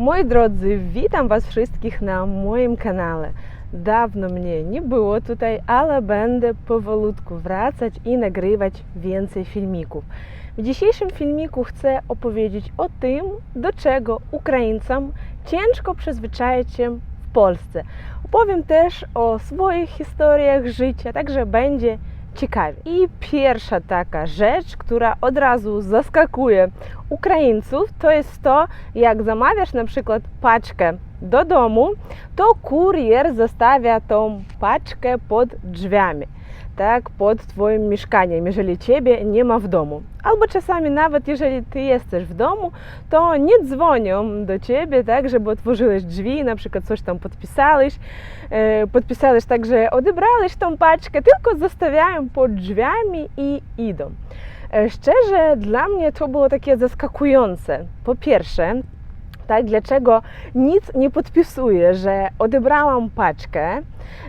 Moi drodzy, witam Was wszystkich na moim kanale. Dawno mnie nie było tutaj, ale będę powolutku wracać i nagrywać więcej filmików. W dzisiejszym filmiku chcę opowiedzieć o tym, do czego Ukraińcom ciężko przyzwyczaić się w Polsce. Opowiem też o swoich historiach życia, także będzie ciekawie. I pierwsza taka rzecz, która od razu zaskakuje Ukraińców, to jest to, jak zamawiasz na przykład paczkę do domu, to kurier zostawia tą paczkę pod drzwiami, tak, pod Twoim mieszkaniem, jeżeli Ciebie nie ma w domu. Albo czasami nawet jeżeli Ty jesteś w domu, to nie dzwonią do Ciebie, tak, żeby otworzyłeś drzwi, na przykład coś tam podpisałeś, e, podpisałeś tak, że odebrałeś tą paczkę, tylko zostawiają pod drzwiami i idą. E, Szczerze, dla mnie to było takie zaskakujące. Po pierwsze, tak, dlaczego nic nie podpisuję, że odebrałam paczkę,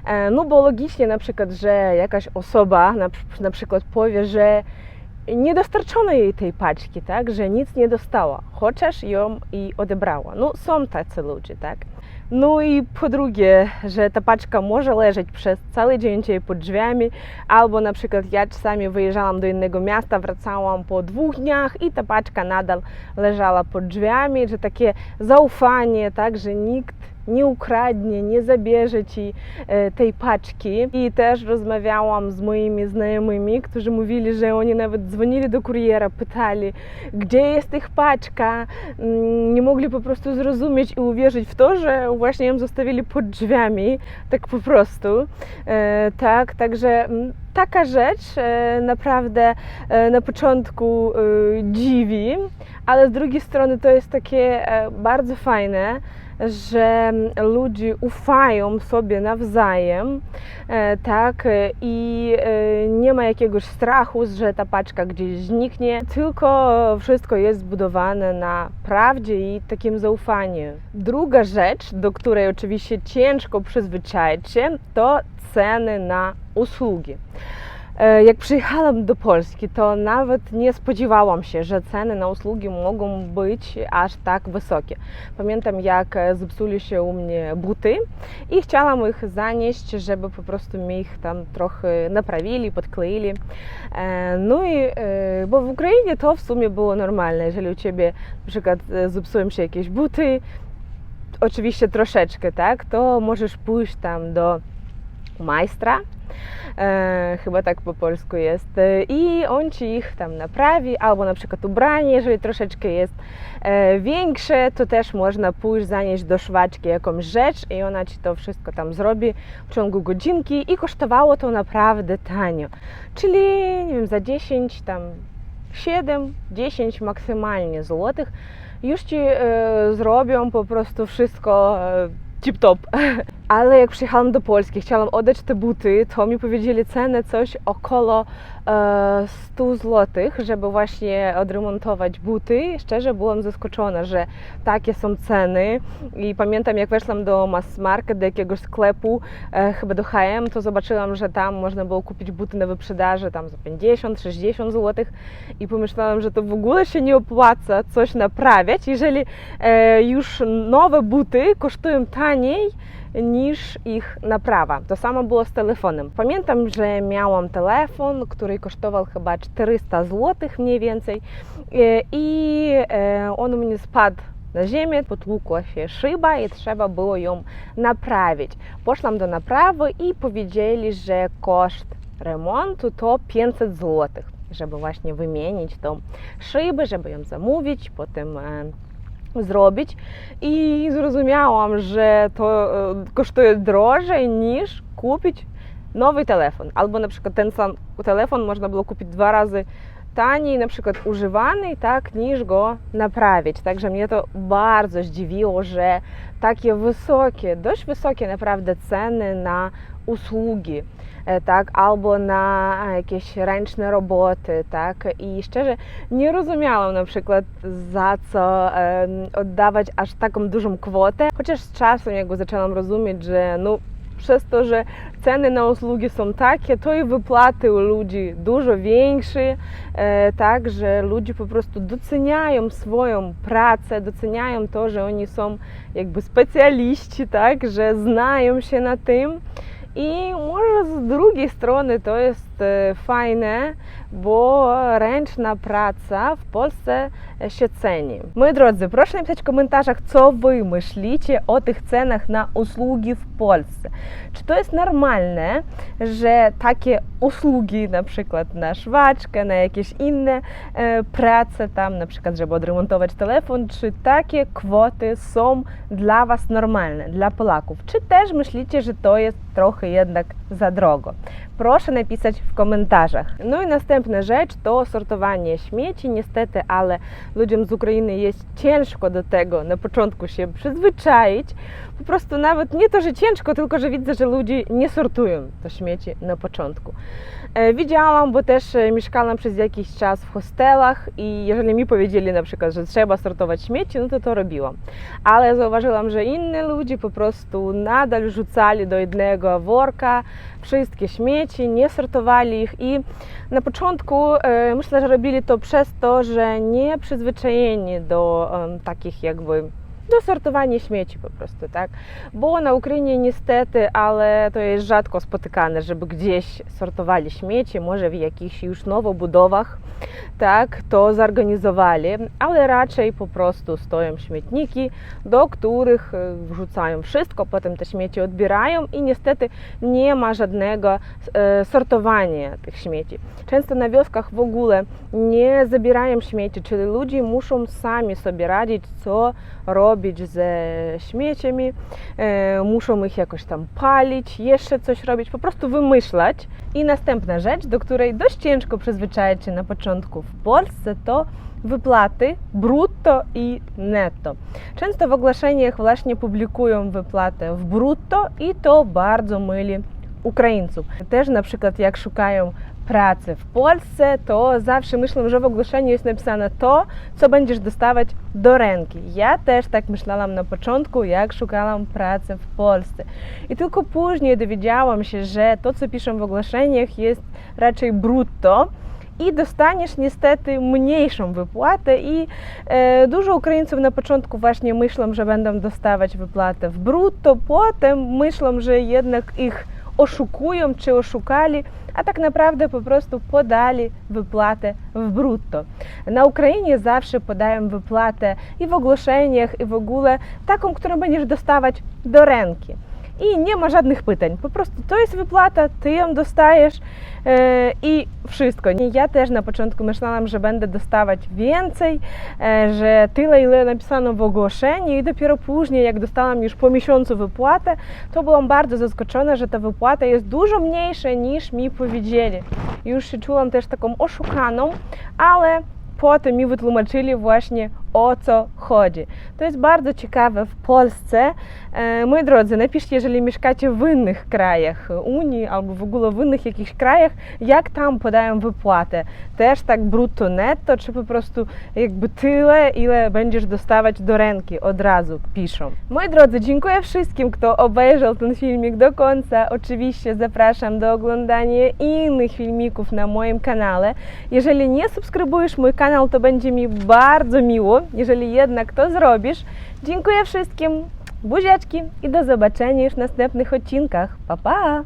E, no bo logicznie na przykład, że jakaś osoba na, na przykład powie, że nie dostarczono jej tej paczki, tak, że nic nie dostała, chociaż ją i odebrała. No są tacy ludzie, tak. Drugie, że ta paczka może leżeć przez cały dzień u Ciebie pod drzwiami, albo na przykład ja czasami wyjeżdżałam do innego miasta, wracałam po dwóch dniach i ta paczka nadal leżała pod drzwiami, że takie zaufanie, tak, że nikt nie ukradnie, nie zabierze Ci e, tej paczki. I też rozmawiałam z moimi znajomymi, którzy mówili, że oni nawet dzwonili do kuriera, pytali, gdzie jest ich paczka, Mm, nie mogli po prostu zrozumieć i uwierzyć w to, że właśnie ją zostawili pod drzwiami, tak po prostu. E, tak, także mm, taka rzecz e, naprawdę na początku dziwi, ale z drugiej strony to jest takie bardzo fajne, że ludzie ufają sobie nawzajem, e, tak, e, i e, nie ma jakiegoś strachu, że ta paczka gdzieś zniknie, tylko wszystko jest zbudowane na prawdzie i takim zaufaniu. Druga rzecz, do której oczywiście ciężko przyzwyczaić się, to ceny na usługi. E, Jak przyjechałam do Polski, to nawet nie spodziewałam się, że ceny na usługi mogą być aż tak wysokie. Pamiętam, jak e, zepsuli się u mnie buty i chciałam ich zanieść, żeby po prostu mi ich tam trochę naprawili, podkleili. E, No i, bo w Ukrainie to w sumie było normalne, jeżeli u Ciebie na przykład zepsują się jakieś buty, oczywiście troszeczkę, tak, to możesz pójść tam do majstra, e, chyba tak po polsku jest, e, i on ci ich tam naprawi, albo na przykład ubranie, jeżeli troszeczkę jest e, większe, to też można pójść zanieść do szwaczki jakąś rzecz i ona ci to wszystko tam zrobi w ciągu godzinki i kosztowało to naprawdę tanio, czyli nie wiem, za 10 tam 7, 10 maksymalnie złotych już ci e, zrobią po prostu wszystko e, tip-top. Ale jak przyjechałam do Polski, chciałam oddać te buty, to mi powiedzieli cenę coś około e, 100 zł, żeby właśnie odremontować buty. Szczerze byłam zaskoczona, że takie są ceny. I pamiętam, jak weszłam do mass market, do jakiegoś sklepu, e, chyba do H&M, to zobaczyłam, że tam można było kupić buty na wyprzedaży tam za 50-60 zł i pomyślałam, że to w ogóle się nie opłaca coś naprawiać, jeżeli e, już nowe buty kosztują taniej niż ich naprawa. To samo było z telefonem. Pamiętam, że miałam telefon, który kosztował chyba 400 zł mniej więcej e, i e, on mnie spadł na ziemię, potłukła się szyba i trzeba było ją naprawić. Poszłam do naprawy i powiedzieli, że koszt remontu to 500 zł, żeby właśnie wymienić tą szybę, żeby ją zamówić, potem e, zrobić i zrozumiałam, że to e, kosztuje drożej niż kupić nowy telefon. Albo na przykład ten sam telefon można było kupić dwa razy taniej, na przykład używany, tak, niż go naprawić. Także mnie to bardzo zdziwiło, że takie wysokie, dość wysokie naprawdę ceny na usługi, e, tak, albo na jakieś ręczne roboty, tak, i szczerze nie rozumiałam na przykład za co oddawać aż taką dużą kwotę, chociaż z czasem jakby zaczęłam rozumieć, że no przez to, że ceny na usługi są takie, to i wypłaty u ludzi dużo większe, e, tak, że ludzie po prostu doceniają swoją pracę, doceniają to, że oni są jakby specjaliści, tak, że znają się na tym. I może z drugiej strony to jest e, fajne, bo ręczna praca w Polsce się ceni. Moi drodzy, proszę napisać w komentarzach, co wy myślicie o tych cenach na usługi w Polsce. Czy to jest normalne, że takie usługi, na przykład na szwaczkę, na jakieś inne e, prace tam, na przykład, żeby odremontować telefon, czy takie kwoty są dla was normalne, dla Polaków? Czy też myślicie, że to jest trochę jednak za drogo? Proszę napisać w komentarzach. No i następna rzecz to sortowanie śmieci. Niestety, ale ludziom z Ukrainy jest ciężko do tego na początku się przyzwyczaić. Po prostu nawet nie to, że ciężko, tylko że widzę, że ludzie nie sortują to śmieci na początku. E, Widziałam, bo też e, mieszkałam przez jakiś czas w hostelach i jeżeli mi powiedzieli na przykład, że trzeba sortować śmieci, no to to robiłam. Ale zauważyłam, że inni ludzie po prostu nadal rzucali do jednego worka wszystkie śmieci, nie sortowali ich i na początku e, myślę, że robili to przez to, że nie przyzwyczajeni do takich jakby do sortowania śmieci po prostu, tak? Bo na Ukrainie niestety, ale to jest rzadko spotykane, żeby gdzieś sortowali śmieci, może w jakichś już nowobudowach, tak, to zorganizowali, ale raczej po prostu stoją śmietniki, do których e, wrzucają wszystko, potem te śmieci odbierają i niestety nie ma żadnego e, sortowania tych śmieci. Często na wioskach w ogóle nie zabierają śmieci, czyli ludzie muszą sami sobie radzić, co robić ze śmieciami, e, muszą ich jakoś tam palić, jeszcze coś robić, po prostu wymyślać. I następna rzecz, do której dość ciężko przyzwyczaić się na początku w Polsce, to wypłaty brutto i netto. Często w ogłoszeniach właśnie publikują wypłatę w brutto i to bardzo myli Ukraińców. Też na przykład jak szukają pracy w Polsce, to zawsze myślą, że w ogłoszeniu jest napisane to, co będziesz dostawać do ręki. Ja też tak myślałam na początku, jak szukałam pracy w Polsce. I tylko później dowiedziałam się, że to, co piszą w ogłoszeniach, jest raczej brutto i dostaniesz niestety mniejszą wypłatę i e, dużo Ukraińców na początku właśnie myślą, że będą dostawać wypłatę w brutto, potem myślą, że jednak ich a tak naprawdę po prostu podali wypłatę w brutto. Na Ukrainie zawsze podają wypłatę i w ogłoszeniach, i w ogóle taką, którą będziesz dostawać do ręki. I nie ma żadnych pytań. Po prostu to jest wypłata, ty ją dostajesz e, i wszystko. Ja też na początku myślałam, że będę dostawać więcej, e, że tyle, ile napisano w ogłoszeniu i dopiero później, jak dostałam już po miesiącu wypłatę, to byłam bardzo zaskoczona, że ta wypłata jest dużo mniejsza niż mi powiedzieli. Już się czułam też taką oszukaną, ale potem mi wytłumaczyli właśnie o co chodzi. To jest bardzo ciekawe w Polsce. E, moi drodzy, napiszcie, jeżeli mieszkacie w innych krajach Unii albo w ogóle w innych jakichś krajach, jak tam podają wypłatę. Też tak brutto netto, czy po prostu jakby tyle, ile będziesz dostawać do ręki od razu piszą. Moi drodzy, dziękuję wszystkim, kto obejrzał ten filmik do końca. Oczywiście zapraszam do oglądania innych filmików na moim kanale. Jeżeli nie subskrybujesz mój kanał, to będzie mi bardzo miło, jeżeli jednak to zrobisz. Dziękuję wszystkim, buziaczki i do zobaczenia już w następnych odcinkach. Pa, pa!